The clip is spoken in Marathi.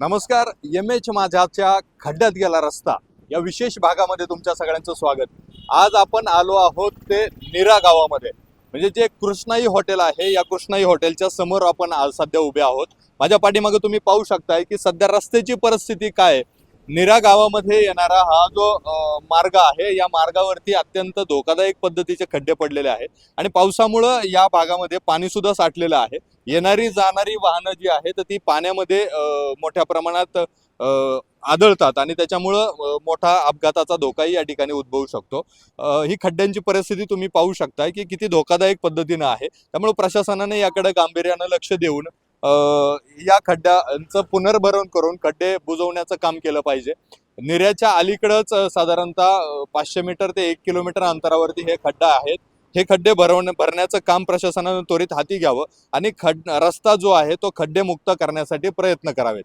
नमस्कार एम एच माझ्याच्या खड्ड्यात गेला रस्ता. या विशेष भागामध्ये तुमच्या सगळ्यांचं स्वागत. आज आपण आलो आहोत ते निरा गावामध्ये. म्हणजे जे कृष्णाई हॉटेल आहे या कृष्णाई हॉटेलच्या समोर आपण आज सध्या उभे आहोत. माझ्या पाठीमागे तुम्ही पाहू शकताय की सध्या रस्त्याची परिस्थिती काय आहे. निरा गावामध्ये येणारा हा जो मार्ग आहे या मार्गावरती अत्यंत धोकादायक पद्धतीचे खड्डे पडलेले आहेत. आणि पावसामुळं या भागामध्ये पाणी सुद्धा साठलेलं आहे. येणारी जाणारी वाहनं जी आहेत ती पाण्यामध्ये मोठ्या प्रमाणात आदळतात आणि त्याच्यामुळं मोठा अपघाताचा धोकाही या ठिकाणी उद्भवू शकतो. ही खड्ड्यांची परिस्थिती तुम्ही पाहू शकता की किती धोकादायक पद्धतीनं आहे. त्यामुळे प्रशासनाने याकडे गांभीर्यानं लक्ष देऊन या खड्ड्यांचं पुनर्भरण करून खड्डे बुजवण्याचं काम केलं पाहिजे. निर्याच्या अलीकडंच साधारणतः पाचशे मीटर ते एक किलोमीटर अंतरावरती हे खड्डा आहेत. हे खड्डे भरवण्या भरण्याचं काम प्रशासनानं त्वरित हाती घ्यावं आणि खड रस्ता जो आहे तो खड्डे मुक्त करण्यासाठी प्रयत्न करावेत.